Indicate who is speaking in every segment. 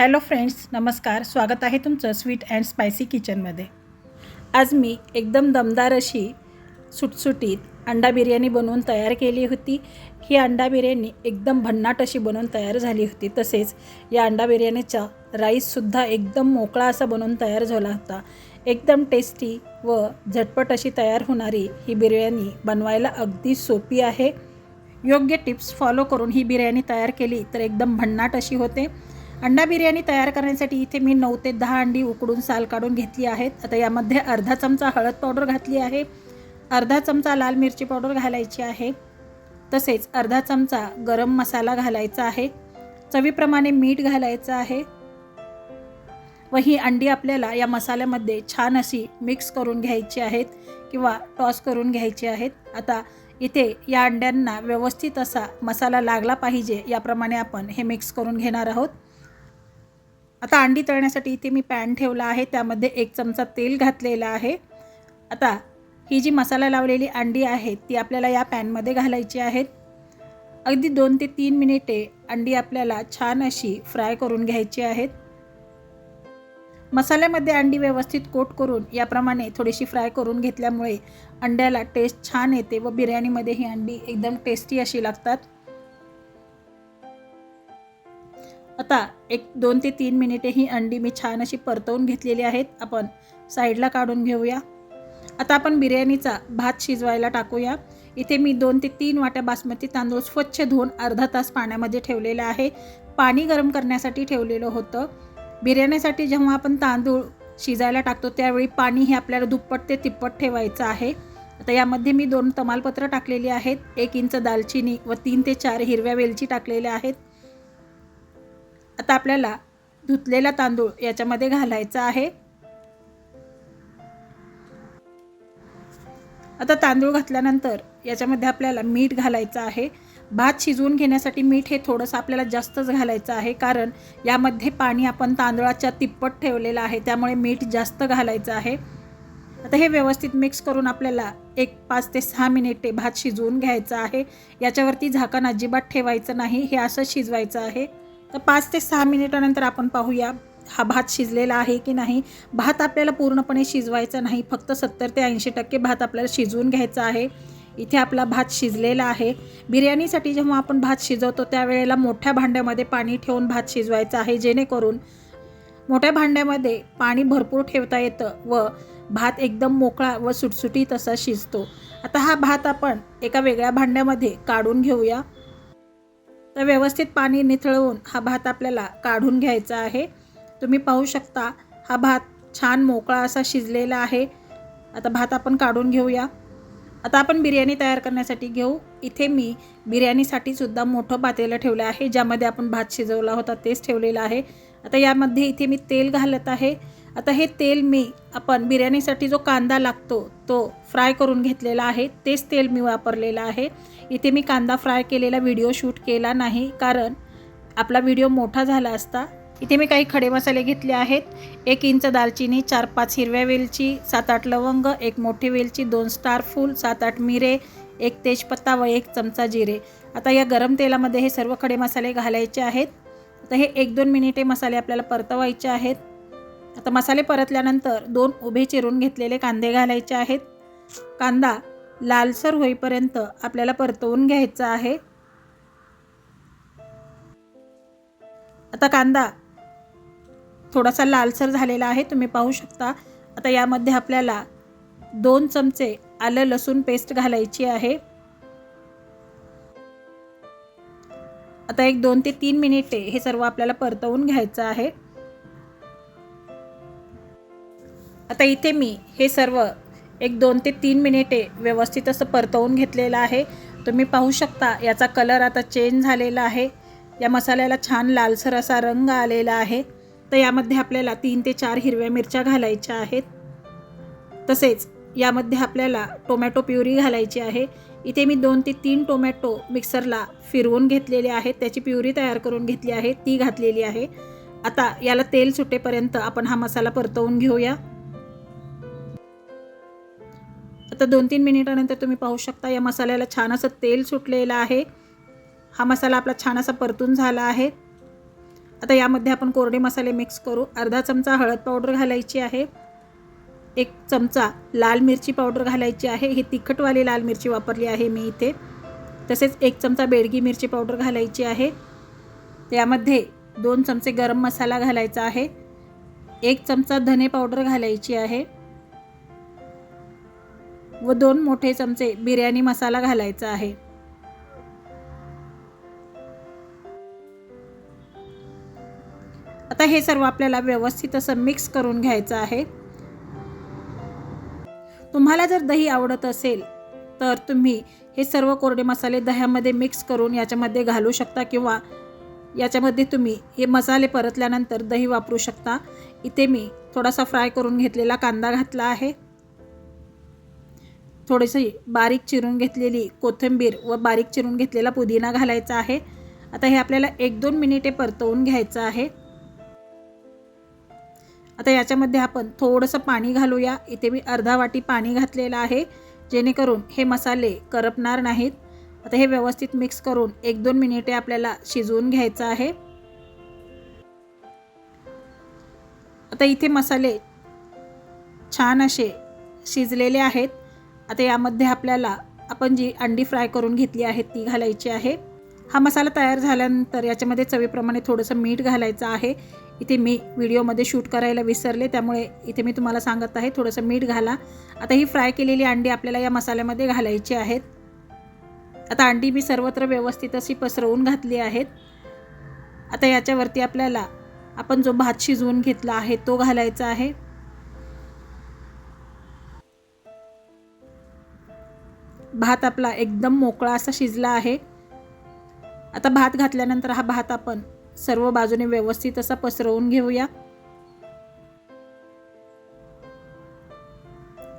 Speaker 1: Hello friends नमस्कार. स्वागत आहे तुमचं स्वीट अँड स्पायसी किचनमध्ये. आज मी एकदम दमदार अशी सुटसुटीत अंडा बिर्याणी बनवून तयार केली होती. ही अंडा बिर्याणी एकदम भन्नाट अशी बनवून तयार झाली होती. तसेच या अंडा बिर्याणीचा राईससुद्धा एकदम मोकळा असा बनवून तयार झाला होता. एकदम टेस्टी व झटपट अशी तयार होणारी ही बिर्याणी बनवायला अगदी सोपी आहे. योग्य टिप्स फॉलो करून ही बिर्याणी तयार केली तर एकदम भन्नाट अशी होते. अंडा बिर्याणी तयार करण्यासाठी इथे मी नऊ ते दहा अंडी उकडून साल काढून घेतली आहेत. आता यामध्ये अर्धा चमचा हळद पावडर घातली आहे. अर्धा चमचा लाल मिरची पावडर घालायची आहे. तसेच अर्धा चमचा गरम मसाला घालायचा आहे. चवीप्रमाणे मीठ घालायचं आहे. व ही अंडी आपल्याला या मसाल्यामध्ये छान अशी मिक्स करून घ्यायची आहेत किंवा टॉस करून घ्यायची आहेत. आता इथे या अंड्यांना व्यवस्थित असा मसाला लागला पाहिजे याप्रमाणे आपण हे मिक्स करून घेणार आहोत. आता अंडी तळण्यासाठी इथे मी पॅन ठेवला आहे. त्यामध्ये एक चमचा तेल घातलेलं आहे. आता ही जी मसाला लावलेली अंडी आहे ती आपल्याला या पॅनमध्ये घालायची आहेत अगदी दोन ते तीन मिनिटे अंडी आपल्याला छान अशी फ्राय करून घ्यायची आहेत मसाल्यामध्ये अंडी व्यवस्थित कोट करून याप्रमाणे थोडीशी फ्राय करून घेतल्यामुळे अंड्याला टेस्ट छान येते व बिर्याणीमध्ये ही अंडी एकदम टेस्टी अशी लागतात. आता एक दोन ते तीन मिनिटे ही अंडी मी छान अशी परतवून घेतलेली आहेत. आपण साईडला काढून घेऊया. आता आपण बिर्याणीचा भात शिजवायला टाकूया. इथे मी दोन ते तीन वाट्या बासमती तांदूळ स्वच्छ धुवून अर्धा तास पाण्यामध्ये ठेवलेला आहे. पाणी गरम करण्यासाठी ठेवलेलं होतं. बिर्याणीसाठी जेव्हा आपण तांदूळ शिजायला टाकतो त्यावेळी पाणी हे आपल्याला दुप्पट ते तिप्पट ठेवायचं आहे. आता यामध्ये मी दोन तमालपत्र टाकलेली आहेत. एक इंच दालचिनी व तीन ते चार हिरव्या वेलची टाकलेल्या आहेत. आता आपल्याला धुतलेला तांदूळ याच्यामध्ये घालायचा आहे. आता तांदूळ घातल्यानंतर याच्यामध्ये आपल्याला मीठ घालायचं आहे. भात शिजवून घेण्यासाठी मीठ हे थोडंसं आपल्याला जास्तच घालायचं आहे. कारण यामध्ये पाणी आपण तांदळाच्या तिप्पट ठेवलेलं आहे. त्यामुळे मीठ जास्त घालायचं आहे. आता हे व्यवस्थित मिक्स करून आपल्याला एक पाच ते सहा मिनिटे भात शिजवून घ्यायचं आहे. याच्यावरती झाकण अजिबात ठेवायचं नाही. हे असं शिजवायचं आहे. तर पाच ते सहा मिनिटानंतर आपण पाहूया हा भात शिजलेला आहे की नाही? भात आपल्याला पूर्णपणे शिजवायचा नाही. फक्त सत्तर ते ऐंशी टक्के भात आपल्याला शिजवून घ्यायचा आहे. इथे आपला भात शिजलेला आहे. बिर्याणीसाठी जेव्हा आपण भात शिजवतो त्यावेळेला मोठ्या भांड्यामध्ये पाणी ठेवून भात शिजवायचा आहे. जेणेकरून मोठ्या भांड्यामध्ये पाणी भरपूर ठेवता येतं व भात एकदम मोकळा व सुटसुटीत असा शिजतो. आता हा भात आपण एका वेगळ्या भांड्यामध्ये काढून घेऊया. तर व्यवस्थित पाणी निथळवून हा भात आपल्याला काढून घ्यायचा आहे. तुम्ही पाहू शकता हा भात छान मोकळा असा शिजलेला आहे. आता भात आपण काढून घेऊया. आता आपण बिर्याणी तयार करण्यासाठी घेऊ. इथे मी बिर्याणीसाठी सुद्धा मोठं पातेलं ठेवलं आहे ज्यामध्ये आपण भात शिजवला होता तेच ठेवलेलं आहे. आता यामध्ये इथे मी तेल घालत आहे. आता हे तेल मी आपण बिर्याणीसाठी जो कांदा लागतो तो फ्राय करून घेतलेला आहे तेच तेल मी वापरलेलं आहे. इथे मी कांदा फ्राय केलेला व्हिडिओ शूट केला नाही कारण आपला व्हिडिओ मोठा झाला असता. इथे मी काही खडे मसाले घेतले आहेत. एक इंच दालचिनी चार पाच हिरव्या वेलची सात आठ लवंग एक मोठी वेलची दोन स्टार फूल सात आठ मिरे एक तेजपत्ता व एक चमचा जिरे. आता या गरम तेलामध्ये हे सर्व खडे मसाले घालायचे आहेत. आता हे एक दोन मिनिटे मसाले आपल्याला परतवायचे आहेत. आता मसाले परतल्यानंतर दोन उभे चिरून घेतलेले कांदे घालायचे आहेत. कांदा लालसर होईपर्यंत आपल्याला परतवून घ्यायचा आहे. आता कांदा थोडासा लालसर झालेला आहे तुम्ही पाहू शकता. आता यामध्ये आपल्याला दोन चमचे आलं लसूण पेस्ट घालायची आहे. आता एक दोन ते तीन मिनिटे हे सर्व आपल्याला परतवून घ्यायचं आहे. आता इथे मी हे सर्व एक दोन ते तीन मिनिटे व्यवस्थित असं परतवून घेतलेलं आहे. तुम्ही पाहू शकता याचा कलर आता चेंज झालेला आहे. या मसाल्याला छान लालसर असा रंग आलेला आहे. तर यामध्ये आपल्याला तीन ते चार हिरव्या मिरच्या घालायच्या आहेत. तसेच यामध्ये आपल्याला टोमॅटो प्युरी घालायची आहे. इथे मी दोन ते तीन टोमॅटो मिक्सरला फिरवून घेतलेले आहेत. त्याची प्युरी तयार करून घेतली आहे. ती घातलेली आहे. आता याला तेल सुटेपर्यंत आपण हा मसाला परतवून घेऊया. आता दोन तीन मिनिटानंतर तुम्ही पाहू शकता या मसाल्याला छान असं तेल सुटलेलं आहे. हा मसाला आपला छान असा परतून झाला आहे. आता यामध्ये आपण कोरडे मसाले मिक्स करू. अर्धा चमचा हळद पावडर घालायची आहे. एक चमचा लाल मिरची पावडर घालायची आहे. ही तिखटवाली लाल मिरची वापरली आहे मी इथे. तसेच एक चमचा बेडगी मिरची पावडर घालायची आहे. यामध्ये दोन चमचे गरम मसाला घालायचा आहे. एक चमचा धने पावडर घालायची आहे. व दोन मोठे चमचे बिर्याणी मसाला घालायचा आहे. आता हे सर्व आपल्याला व्यवस्थित असं मिक्स करून घ्यायचं आहे. तुम्हाला जर दही आवडत असेल तर तुम्ही हे सर्व कोरडे मसाले दह्यामध्ये मिक्स करून याच्यामध्ये घालू शकता किंवा याच्यामध्ये तुम्ही हे मसाले परतल्यानंतर दही वापरू शकता. इथे मी थोडासा फ्राय करून घेतलेला कांदा घातला आहे. थोडीशी बारीक चिरून घेतलेली कोथिंबीर व बारीक चिरून घेतलेला पुदिना घालायचा आहे. आता हे आपल्याला एक दोन मिनिटे परतवून घ्यायचं आहे. आता याच्यामध्ये आपण थोडंसं पाणी घालूया. इथे मी अर्धा वाटी पाणी घातलेलं आहे जेणेकरून हे मसाले करपणार नाहीत. आता हे व्यवस्थित मिक्स करून एक दोन मिनिटे आपल्याला शिजवून घ्यायचं आहे. आता इथे मसाले छान असे शिजलेले आहेत. आता यामध्ये आपल्याला आपण जी अंडी फ्राय करून घेतली आहेत ती घालायची आहे. हा मसाला तयार झाल्यानंतर याच्यामध्ये चवीप्रमाणे थोडंसं मीठ घालायचं आहे. इथे मी व्हिडिओमध्ये शूट करायला विसरले त्यामुळे इथे मी तुम्हाला सांगत आहे थोडंसं मीठ घाला. आता ही फ्राय केलेली अंडी आपल्याला या मसाल्यामध्ये घालायची आहेत. आता अंडी मी सर्वत्र व्यवस्थित अशी पसरवून घातली आहेत. आता याच्यावरती आपल्याला आपण जो भात शिजवून घेतला आहे तो घालायचा आहे. भात आपला एकदम मोकळा असा शिजला आहे. आता भात घातल्यानंतर हा भात आपण सर्व बाजूने व्यवस्थित असा पसरवून घेऊया.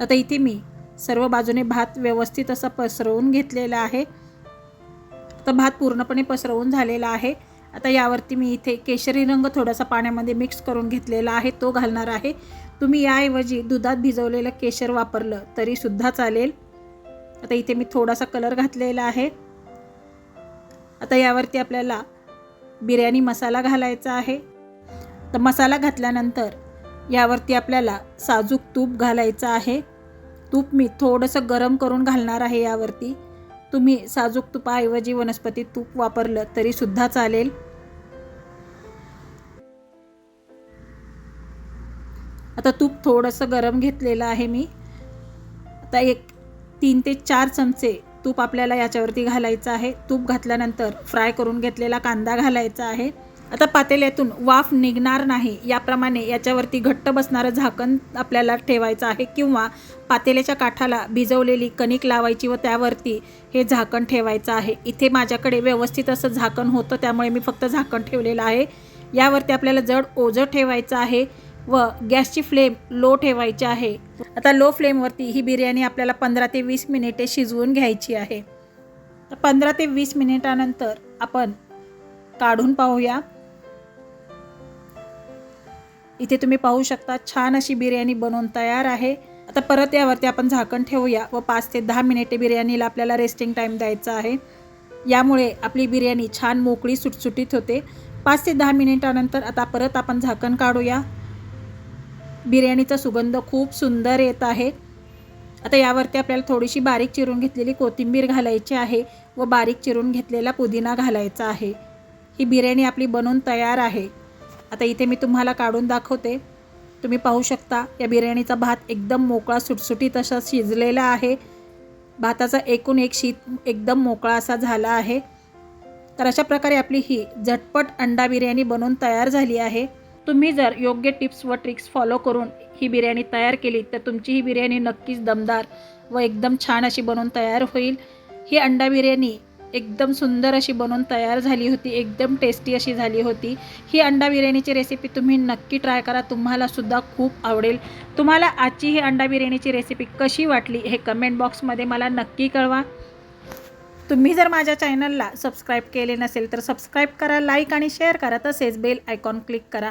Speaker 1: आता इथे मी सर्व बाजूने भात व्यवस्थित असा पसरवून घेतलेला आहे. आता भात पूर्णपणे पसरवून झालेला आहे. आता यावरती मी इथे केशरी रंग थोडासा पाण्यामध्ये मिक्स करून घेतलेला आहे. तो घालणार आहे. तुम्ही याऐवजी दुधात भिजवलेलं केशर वापरलं तरीसुद्धा चालेल. आता इथे मी थोडासा कलर घातलेला आहे. आता यावरती आपल्याला बिर्याणी मसाला घालायचा आहे. तर मसाला घातल्यानंतर यावरती आपल्याला साजूक तूप घालायचं आहे. तूप मी थोडंसं गरम करून घालणार आहे यावरती. तुम्ही साजूक तुपाऐवजी वनस्पती तूप वापरलं तरीसुद्धा चालेल. आता तूप थोडंसं गरम घेतलेलं आहे मी. आता एक तीन ते चार चमचे तूप आपल्याला याच्यावरती घालायचं आहे. तूप घातल्यानंतर फ्राय करून घेतलेला कांदा घालायचा आहे. आता पातेल्यातून वाफ निघणार नाही याप्रमाणे याच्यावरती घट्ट बसणारं झाकण आपल्याला ठेवायचं आहे किंवा पातेल्याच्या काठाला भिजवलेली कणिक लावायची व त्यावरती हे झाकण ठेवायचं आहे. इथे माझ्याकडे व्यवस्थित असं झाकण होतं त्यामुळे मी फक्त झाकण ठेवलेलं आहे. यावरती आपल्याला जड ओझं ठेवायचं आहे. व गॅसची फ्लेम लो ठेवायची आहे. आता लो फ्लेमवरती ही बिर्याणी आपल्याला पंधरा ते वीस मिनिटे शिजवून घ्यायची आहे. तर पंधरा ते वीस मिनिटानंतर आपण काढून पाहूया. इथे तुम्ही पाहू शकता छान अशी बिर्याणी बनवून तयार आहे. आता परत यावरती आपण झाकण ठेवूया व पाच ते दहा मिनिटे बिर्याणीला आपल्याला रेस्टिंग टाईम द्यायचा आहे. यामुळे आपली बिर्याणी छान मोकळी सुटसुटीत होते. पाच ते दहा मिनिटानंतर आता परत आपण झाकण काढूया. बिर्याणीचा सुगंध खूप सुंदर येत आहे. आता यावरती आपल्याला थोडीशी बारीक चिरून घेतलेली कोथिंबीर घालायची आहे व बारीक चिरून घेतलेला पुदिना घालायचा आहे. ही बिर्याणी आपली बनवून तयार आहे. आता इथे मी तुम्हाला काढून दाखवते. तुम्ही पाहू शकता या बिर्याणीचा भात एकदम मोकळा सुटसुटीत असा शिजलेला आहे. भाताचा एकूण एक शीत एकदम मोकळा असा झाला आहे. तर अशा प्रकारे आपली ही झटपट अंडा बिर्याणी बनवून तयार झाली आहे. तुम्ही जर योग्य टिप्स व ट्रिक्स फॉलो करून ही बिर्याणी तयार केली तर तुमची ही बिर्याणी नक्कीच दमदार व एकदम छान अशी बनवून तयार होईल. ही अंडा बिर्याणी एकदम सुंदर अशी बनवून तयार झाली होती एकदम टेस्टी अशी झाली होती. ही अंडा बिर्याणीची रेसिपी तुम्ही नक्की ट्राय करा तुम्हालासुद्धा खूप आवडेल. तुम्हाला आजची ही अंडा बिर्याणीची रेसिपी कशी वाटली हे कमेंट बॉक्समध्ये मला नक्की कळवा. तुम्ही जर माझ्या चॅनलला सबस्क्राईब केले नसेल तर सबस्क्राईब करा लाईक आणि शेअर करा तसेच बेल आयकॉन क्लिक करा.